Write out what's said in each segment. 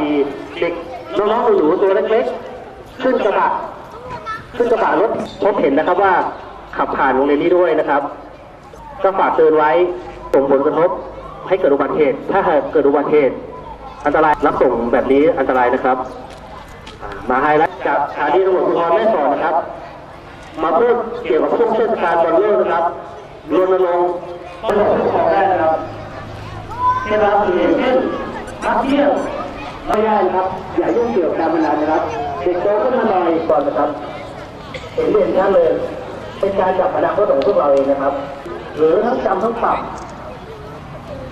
มีเด็กน้องๆหนูๆตัวเล็กๆขึ้นกระบะขึ้นกระบะรถพบเห็นนะครับว่าขับผ่านโรงเรียนนี้ด้วยนะครับ ก็ฝากเตือนไว้ส่งผลกระทบให้เกิดอุบัติเหตุ ถ้าหากเกิดอุบัติเหตุ อันตรายรับส่งแบบนี้อันตรายนะครับอ่ามาไฮไลท์จากสถานีตำรวจภูธรแม่สอดนะครับ มาพูดเกี่ยวกับช่วงเทศกาลบอลโลกนะครับรณรงค์ตลอดทุกของได้นะครับเช่นเราคือเช่นนักเที่ยว ไม่ได้นะครับ อย่ายุ่งเกี่ยวกับการพนันนะครับ เด็กโตขึ้นมาหน่อยก่อนนะครับเห็นเด่นชัดเลย เป็นการจับอนาคตของพวกเราเองนะครับ หรือทั้งจำทั้งปรับ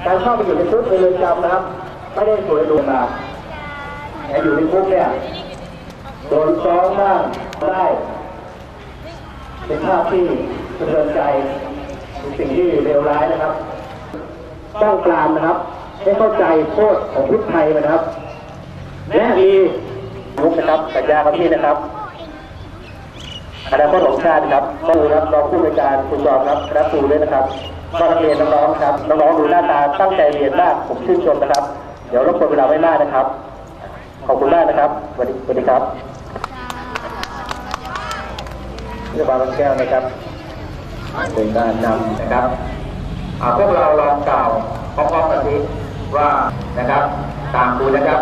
การเข้าไปอยู่ในคุกในเรือนจำนะครับ ไม่ได้สวยหรูมาแต่อยู่ในคุกเนี่ยโดนซ้อมบ้างได้เป็นภาพที่สะเทือนใจเป็นสิ่งที่เลวร้ายนะครับต้องปรามนะครับ ให้เข้าใจโทษของพิษภัยนะครับ และมีมุกนะครับสัญญาครับพี่นะครับอนาคตของชาติครับก็รู้ครับรองผู้บริการคุณจอมครับคณะครูด้วยนะครับก็นักเรียนน้องๆครับน้องๆดูหน้าตาตั้งใจเรียนมากผมชื่นชมนะครับ เดี๋ยวรบกวนเวลาไว้หน้านะครับ ขอบคุณมากนะครับสวัสดีสวัสดีครับเรือบางแก้วนะครับเป็นการนำนะครับพวกเราลองกล่าวพร้อมๆกันสิว่านะครับ ตามดูนะครับ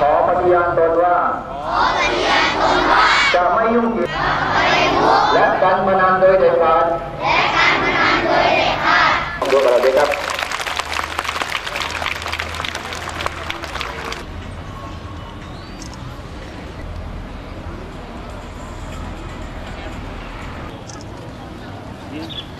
ขอปฏิญาณตนว่า ขอปฏิญาณตนว่า จะไม่ยุ่งเกี่ยวและการพนันโดยเด็ดขาดและการพนันโดยเด็ดขาดดูกันเครับ嗯。